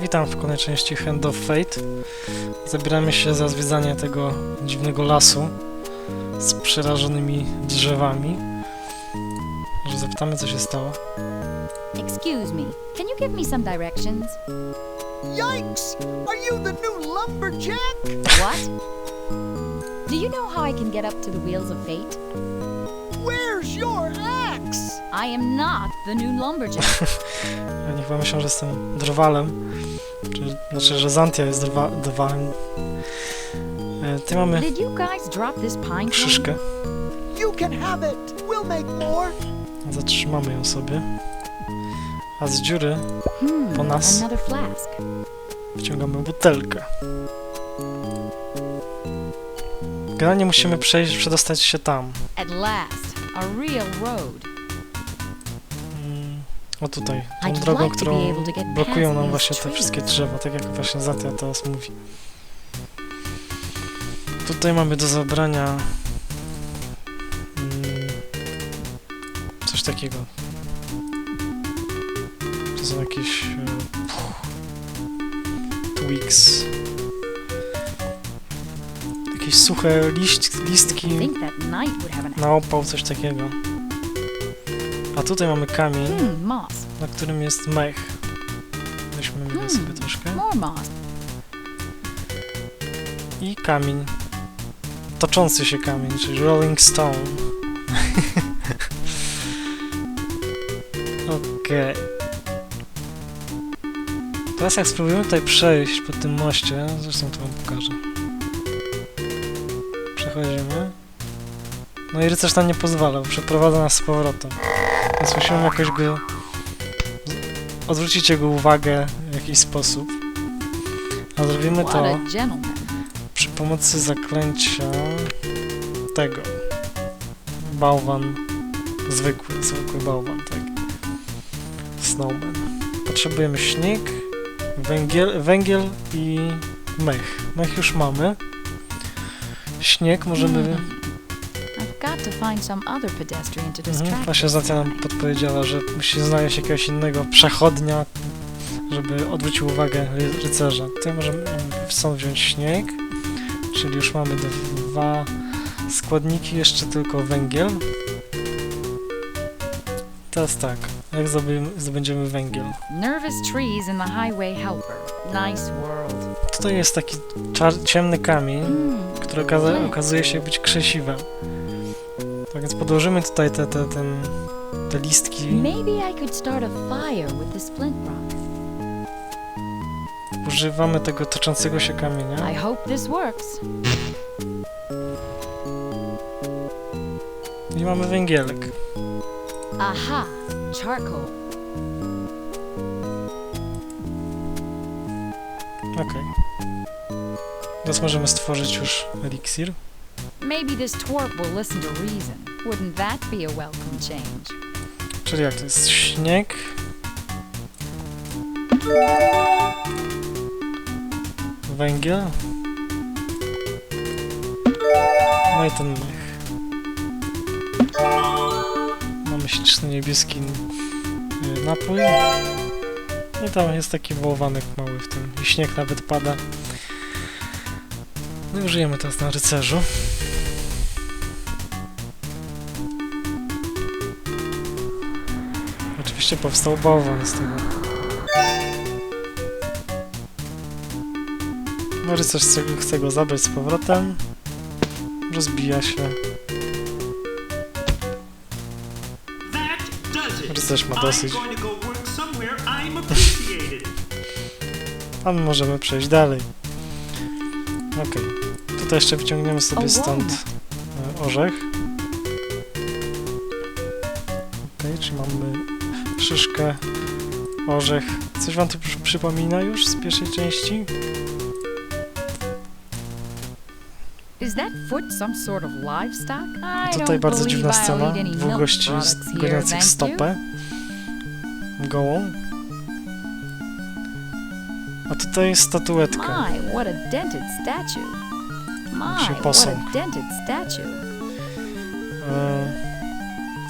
Witam w kolejnej części Hand of Fate. Zabieramy się za zwiedzanie tego dziwnego lasu z przerażonymi drzewami. Może zapytamy, co się stało. Excuse me, can you give me some directions? Yikes! Are you the new lumberjack? What? Do you know how I can get up to the wheels of fate? Where's your axe? I am not the new lumberjack. Oni chyba myślą, że jestem drwalem. Czy, znaczy, że Zantia jest drwa, drwalem. E, Tutaj mamy Did you guys drop this pine cone? szyszkę. You can have it. We'll make more. Zatrzymamy ją sobie. A z dziury Hmm, po nas. another flask. wyciągamy butelkę. Generalnie musimy przejść, przedostać się tam. At last, a real road. Mm, O tutaj, tą I'd drogą, którą blokują nam właśnie te wszystkie drzewa, tak jak właśnie Zatia teraz mówi. Tutaj mamy do zabrania mm, coś takiego. To są jakieś e, twigs. Jakieś suche liść, listki na opał, coś takiego. A tutaj mamy kamień, Hmm, moss. na którym jest mech. Weźmy go Hmm. sobie troszkę. More moss. I kamień. Toczący się kamień, czyli Rolling Stone. Okej. Teraz jak spróbujemy tutaj przejść po tym moście, zresztą to wam pokażę. Przechodzimy. No i rycerz nam nie pozwala, bo przeprowadza nas z powrotem. Więc musimy jakoś go... odwrócić jego uwagę w jakiś sposób. A zrobimy to przy pomocy zaklęcia tego. Bałwan. Zwykły, zwykły bałwan, tak. Snowman. Potrzebujemy śnieg, węgiel, węgiel i mech. Mech już mamy. Śnieg możemy... Hmm. Mhm, właśnie Zatia nam podpowiedziała, że musi znaleźć jakiegoś innego przechodnia, żeby odwrócił uwagę ry- rycerza. Tutaj możemy stąd wziąć śnieg, czyli już mamy dwa składniki, jeszcze tylko węgiel. Teraz tak, jak zdobędziemy, węgiel? Nervous trees in the highway helper. Nice world. Tutaj jest taki ciemny kamień, Hmm. który okaza- okazuje się być krzesiwem. Tak więc podłożymy tutaj te, te, ten, te listki. Używamy tego toczącego się kamienia. I hope this works. I mamy węgielek. Aha, charcoal. Okej. Teraz możemy stworzyć już eliksir. Maybe this twerp will listen to reason. Wouldn't that be a welcome change? Czyli jak to jest śnieg. Węgiel. No i ten mech. Mamy śliczny niebieski y, napój. I tam jest taki wołowanek mały w tym. I śnieg nawet pada. No i użyjemy teraz na rycerzu. Oczywiście powstał bałwan z tego. No rycerz chce, go zabrać z powrotem. Rozbija się. Rycerz ma dosyć. A my możemy przejść dalej. Okej. Tutaj jeszcze wyciągniemy sobie stąd e, orzech. Szyszkę, orzech. Coś wam to przy- przypomina już z pierwszej części? Is that foot some sort of livestock? I Tutaj don't bardzo believe dziwna I'll scena. eat any Dwóch milk gości products z- here, goniących thank you. stopę. Gołą. A tutaj jest statuetka. My, what a dented statue. My, what posąg. a dented statue. E,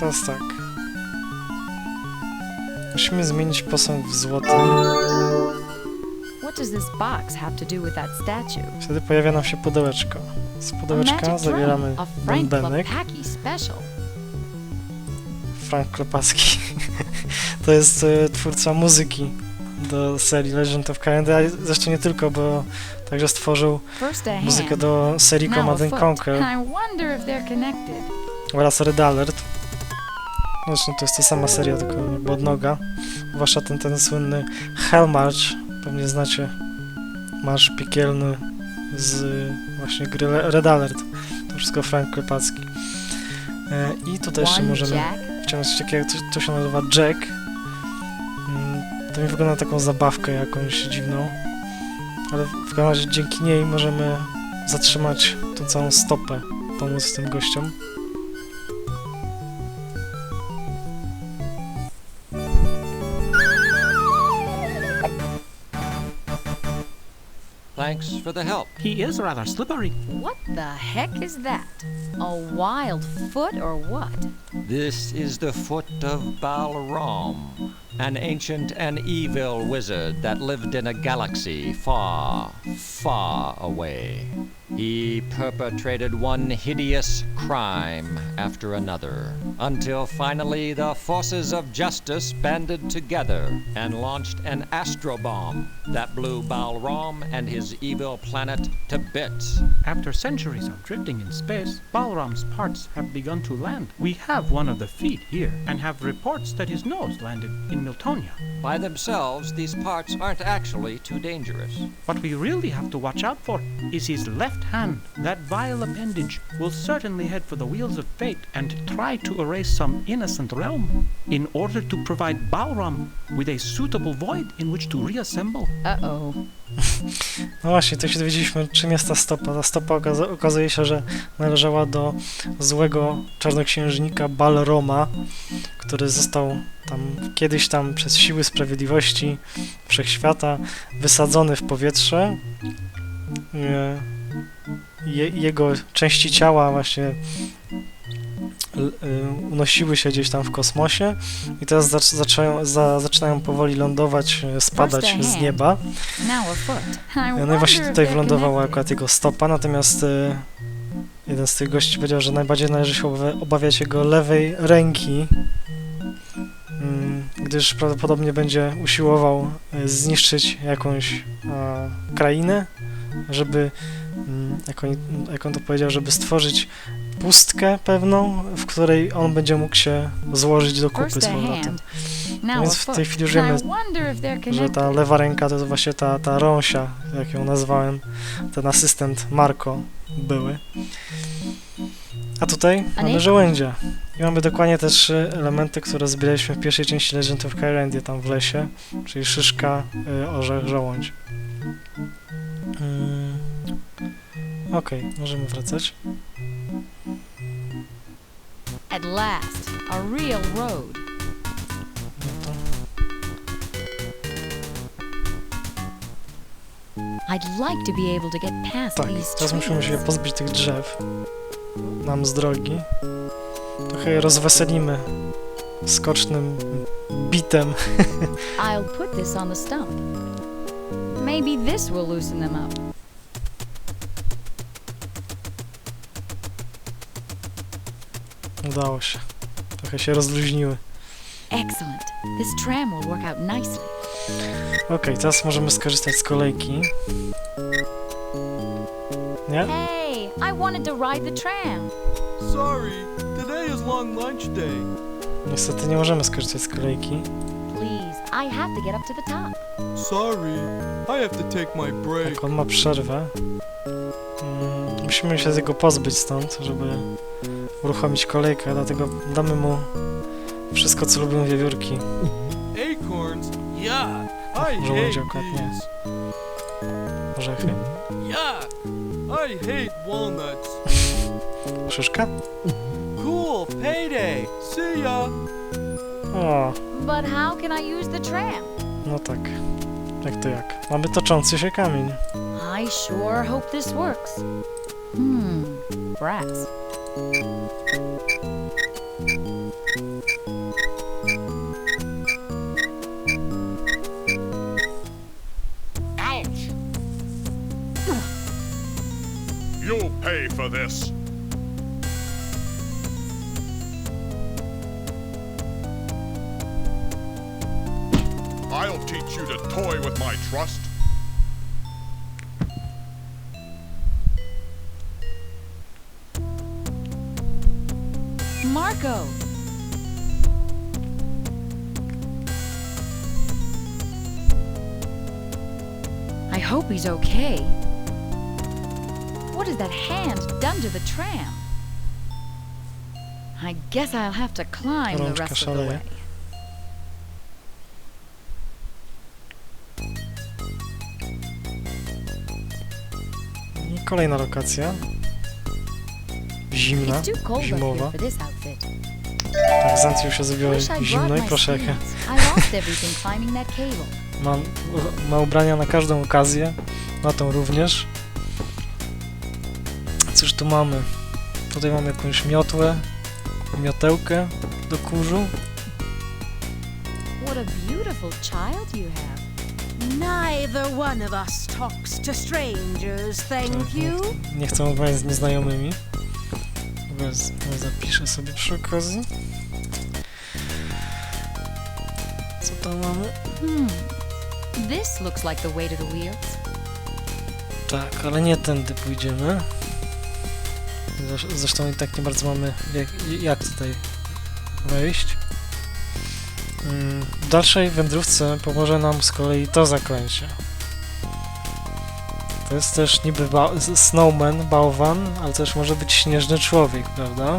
teraz tak. Musimy zmienić posąg w złoty. does this box have to do with that statue? Wtedy pojawia nam się pudełeczko. Z pudełeczka zabieramy bębenek. Frank Klepacki. to jest e, twórca muzyki do serii Legend of Karendy, ale zresztą nie tylko, bo także stworzył muzykę do serii Command. Conquer oraz Red Alert. Zresztą to jest ta sama seria, tylko jakby od noga. Zwłaszcza ten, ten słynny Hell March, pewnie znacie. Marsz piekielny z właśnie gry Red Alert. To wszystko Frank Klepacki. E, I tutaj jeszcze możemy wciągnąć takiego, to, to się nazywa Jack. Mm, To mi wygląda na taką zabawkę jakąś dziwną. Ale w każdym razie dzięki niej możemy zatrzymać tą całą stopę, pomóc tym gościom. Thanks for the help. He is rather slippery. What the heck is that? A wild foot or what? This is the foot of Balram, an ancient and evil wizard that lived in a galaxy far, far away. He perpetrated one hideous crime after another, until finally the forces of justice banded together and launched an astrobomb that blew Balram and his evil planet to bits. After centuries of drifting in space, Balram's parts have begun to land. We have one of the feet here, and have reports that his nose landed in Miltonia. By themselves, these parts aren't actually too dangerous. What we really have to watch out for is his left hand. That vile appendage will certainly head for the wheels of fate and try to erase some innocent realm in order to provide Balram with a suitable void in which to reassemble. Uh-oh. No właśnie, to się dowiedzieliśmy, czym jest ta stopa. Ta stopa okaza- okazuje się, że należała do złego czarnoksiężnika Balroma, który został tam kiedyś tam przez siły sprawiedliwości wszechświata wysadzony w powietrze. E, Je, jego części ciała właśnie y, unosiły się gdzieś tam w kosmosie i teraz zac- za, zaczynają powoli lądować, e, spadać z nieba. I No i właśnie tutaj wylądowała akurat jego stopa, natomiast e, jeden z tych gości powiedział, że najbardziej należy się obawia- obawiać jego lewej ręki, mm, gdyż prawdopodobnie będzie usiłował e, zniszczyć jakąś e, krainę, żeby, mm, jak on, jak on to powiedział, żeby stworzyć pustkę pewną, w której on będzie mógł się złożyć do kupy z powrotem. Więc w tej chwili już wiemy, że ta lewa ręka to jest właśnie ta, ta rąsia, jak ją nazwałem, ten asystent Marco były. A tutaj mamy nie? żołędzia. I mamy dokładnie te trzy elementy, które zbieraliśmy w pierwszej części Legend of Kyrandia tam w lesie, czyli szyszka, y, orzech, żołądź. Mm. Okej, możemy wracać. At last, a real road. I'd like to be able to get past Tak, these teraz musimy się pozbyć tych drzew nam z drogi. Trochę je rozweselimy skocznym bitem. I'll put this on the stump. Maybe this will loosen them up. Udało się. Trochę się rozluźniły. Excellent. This tram will work out nicely. Okej, teraz możemy skorzystać z kolejki. Nie? Hey, I wanted to ride the tram. Sorry, today is long lunch day. Niestety nie możemy skorzystać z kolejki. I have to get up to the top. Sorry, I have to take my break. Jak on ma przerwę. Mm, musimy się tego pozbyć stąd, żeby uruchomić kolejkę, dlatego damy mu wszystko, co lubią wiewiórki. Acorns? Yeah, I Żołędzie hate these. Orzechy. Yeah, I hate walnuts. Szyszka? Cool, payday. See ya. O, but how can I use the tram? No tak. Jak to jak? Mamy toczący się kamień. I sure hope this works. Hmm, brass. Ouch! You pay for this. I'll you to toy with my trust. Marco! I hope he's okay. What has that hand done to the tram? I guess I'll have to climb the rest of the szaleje. way. Kolejna lokacja. Zimna, zimowa. Tak, Zantwiu się zrobiło zimno i proszę jakie skis. I lost everything climbing that cable. ma, ma ubrania na każdą okazję, na tą również. Cóż tu mamy? Tutaj mamy jakąś miotłę, miotełkę do kurzu. What a beautiful child you have. Neither one of us talks to strangers, thank you. Nie, chcę rozmawiać z nieznajomymi. Bez, zapiszę sobie przy okazji. Co tam mamy? Hmm. This looks like the way to the wheels. Tak, ale nie tędy pójdziemy. Zresz- Zresztą i tak nie bardzo mamy jak, jak tutaj wejść. W dalszej wędrówce pomoże nam z kolei to zaklęcie. To jest też niby ba snowman, bałwan, ale też może być śnieżny człowiek, prawda?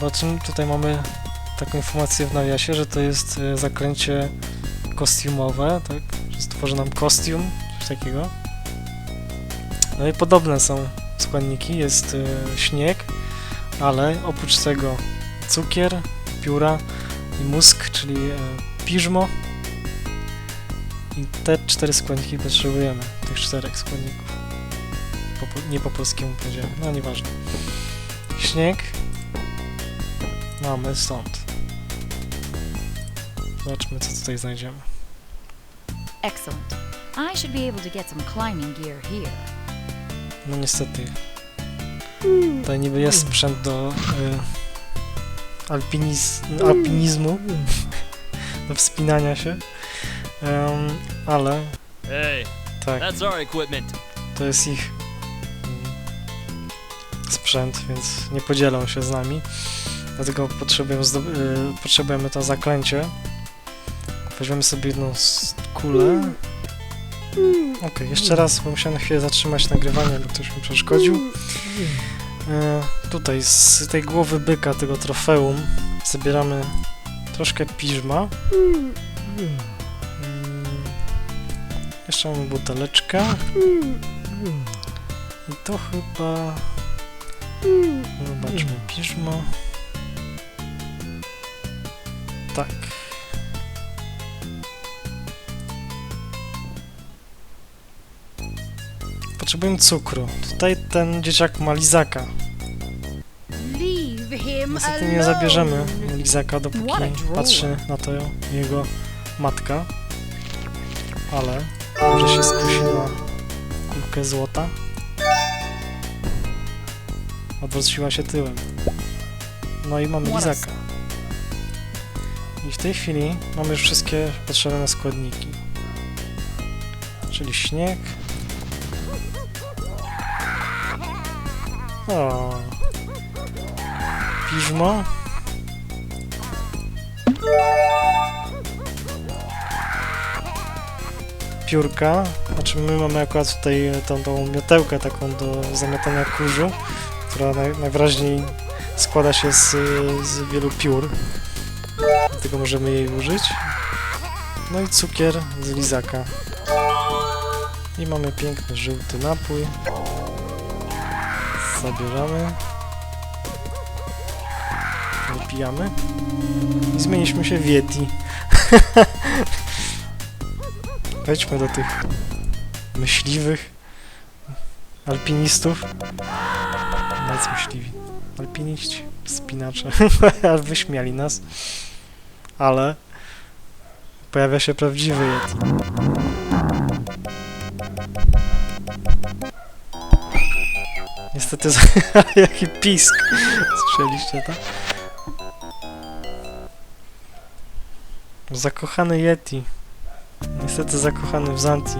Bo czym tutaj mamy taką informację w nawiasie, że to jest e, zaklęcie kostiumowe, tak? Że stworzy nam kostium, coś takiego. No i podobne są składniki, jest e, śnieg, ale oprócz tego cukier, pióra i mózg, czyli e, piżmo. I te cztery składniki potrzebujemy, tych czterech składników. Po, po, nie po polskiemu powiedziałem, no nieważne. Śnieg mamy stąd. Zobaczmy, co tutaj znajdziemy. Excellent. I should be able to get some climbing gear here. No niestety. Tutaj niby jest sprzęt do y, alpiniz, alpinizmu, do wspinania się, Em, ale Hey, tak, to jest ich mm, sprzęt, więc nie podzielą się z nami. Dlatego potrzebujemy, potrzebujemy to zaklęcie. Weźmiemy sobie jedną kulę. Okej, jeszcze raz, bo musiałem na chwilę zatrzymać nagrywanie, bo ktoś mi przeszkodził. E, tutaj z tej głowy byka, tego trofeum, zabieramy troszkę piżma. Mm, jeszcze mamy buteleczkę. I to chyba... Zobaczmy, piżmo. Potrzebujemy cukru. Tutaj ten dzieciak ma lizaka. Niestety nie zabierzemy lizaka, dopóki patrzy na to jego matka. Ale może się skusi na kulkę złota. Odwróciła się tyłem. No i mamy lizaka. I w tej chwili mamy już wszystkie potrzebne składniki. Czyli śnieg. O. Piżmo. Piórka. Znaczy my mamy akurat tutaj tą, tą miotełkę taką do zamiatania kurzu, która naj, najwyraźniej składa się z, z wielu piór. Dlatego możemy jej użyć. No i cukier z lizaka. I mamy piękny żółty napój. Zabieramy. Wypijamy. I zmieniliśmy się w Yeti. Wejdźmy do tych myśliwych, alpinistów. Nawet myśliwi. Alpiniści, spinacze. Wyśmiali nas. Ale pojawia się prawdziwy Yeti. Niestety, jaki pisk. Słyszeliście to? Zakochany Yeti. Niestety zakochany w Zanti.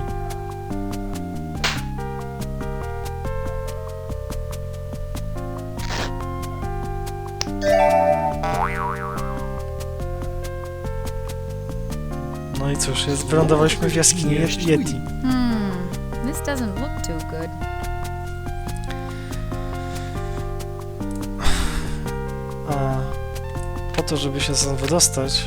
No i cóż, jest, wylądowaliśmy w jaskini Yet- Yeti. To, żeby się stąd wydostać,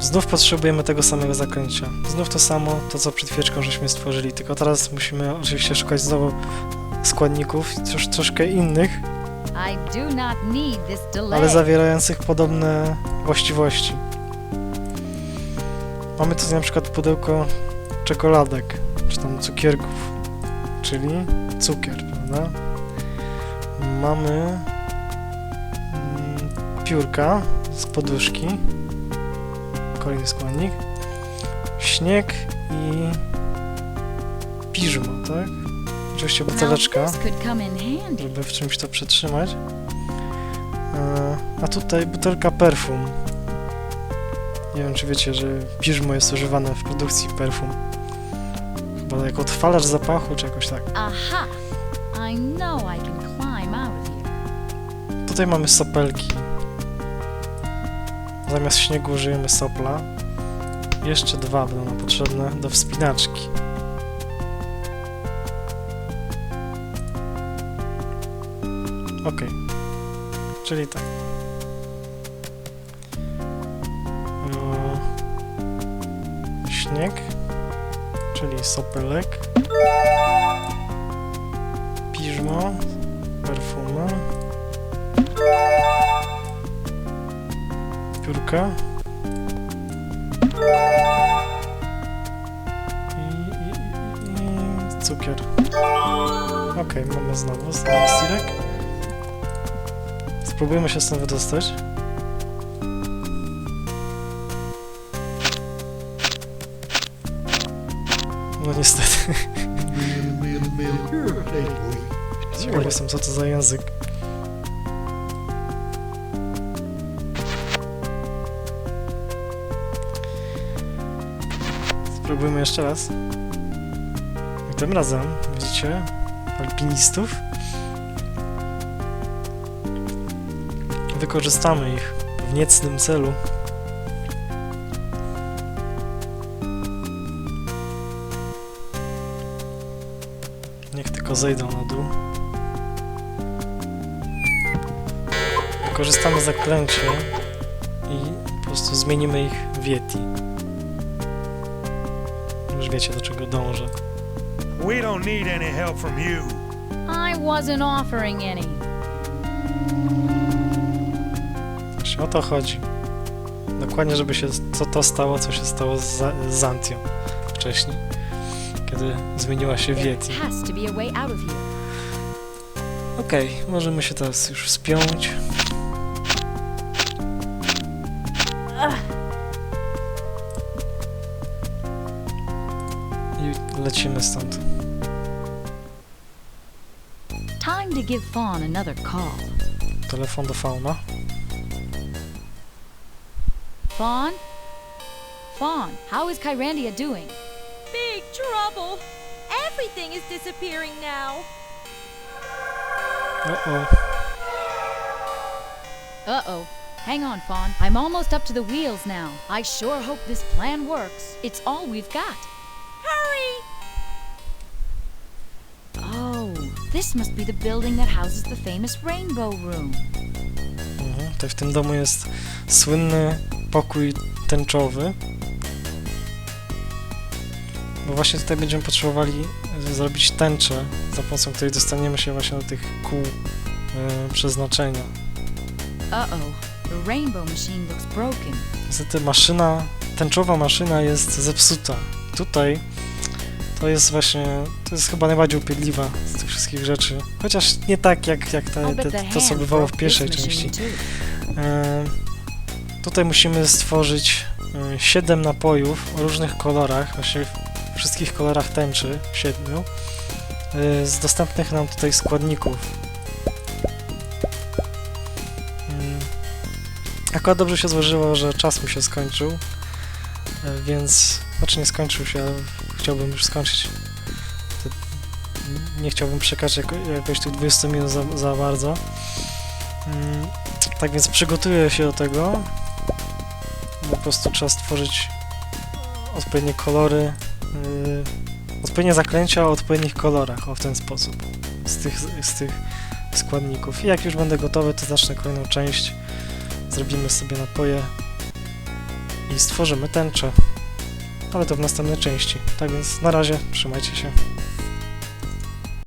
znów potrzebujemy tego samego zaklęcia. Znów to samo, to co przed chwileczką żeśmy stworzyli, tylko teraz musimy oczywiście szukać znowu składników, trosz, troszkę innych, ale zawierających podobne właściwości. Mamy tutaj na przykład pudełko czekoladek, czy tam cukierków, czyli cukier, prawda? Mamy piórka z poduszki, kolejny składnik, śnieg i piżmo, tak? Oczywiście buteleczka żeby w czymś to przetrzymać. E, A tutaj butelka perfum. Nie wiem, czy wiecie, że piżmo jest używane w produkcji perfum. Chyba jako odtwalacz zapachu, czy jakoś tak. Aha! I know I can climb out of here. Tutaj mamy sopelki. Zamiast śniegu użyjemy sopla. Jeszcze dwa będą nam potrzebne do wspinaczki. Ok. Czyli tak. Mm, Śnieg, czyli sopelek. Piżmo, perfumy. Piórka. I, i, i, cukier. Okej, mamy znowu znowu stirek. Spróbujmy się stąd wydostać. No niestety. Ciekaw jestem, co to za język. Spróbujmy jeszcze raz. I tym razem, widzicie, alpinistów. Wykorzystamy ich w niecnym celu. Niech tylko zejdą na dół. Wykorzystamy zaklęcie i po prostu zmienimy ich w Yeti. Już wiecie do czego dążę. We don't need any help from you. I wasn't offering any. Właśnie o to chodzi. Dokładnie, żeby się co to stało, co się stało z, z Zantią wcześniej, kiedy zmieniła się w There Yeti. has to be a way out of here. Okej, możemy się teraz już wspiąć. Lecimy stąd. Time to give Fawn another call. Telefon do fauna. Fawn? Fawn, how is Kyrandia doing? Big trouble. Everything is disappearing now. O-o. Uh-oh. Hang on, Fawn. I'm almost up to the wheels now. I sure hope this plan works. It's all we've got. This must be the building that houses the famous Rainbow Room. Mhm. Tutaj w tym domu jest słynny pokój tęczowy. Bo właśnie tutaj będziemy potrzebowali e, zrobić tęczę, za pomocą której dostaniemy się właśnie do tych kół e, przeznaczenia. Uh-oh. The rainbow machine looks broken. Niestety maszyna, tęczowa maszyna jest zepsuta. Tutaj to jest właśnie, to jest chyba najbardziej upiedliwa z tych wszystkich rzeczy. Chociaż nie tak jak, jak te, te, to, co bywało w pierwszej części. E, tutaj musimy stworzyć 7 napojów o różnych kolorach, właśnie w wszystkich kolorach tęczy, siedmiu. y, z dostępnych nam tutaj składników. Mm. Akurat dobrze się złożyło, że czas mi się skończył, więc... Znaczy nie skończył się, ale chciałbym już skończyć. Nie chciałbym przekraczać jako, jakoś tych 20 minut za, za bardzo. Mm, tak więc przygotuję się do tego. Po prostu trzeba stworzyć odpowiednie kolory, yy, odpowiednie zaklęcia o odpowiednich kolorach, o w ten sposób, z tych, z tych składników. I jak już będę gotowy, to zacznę kolejną część, zrobimy sobie napoje i stworzymy tęczę. Ale to w następnej części. Tak więc na razie, trzymajcie się.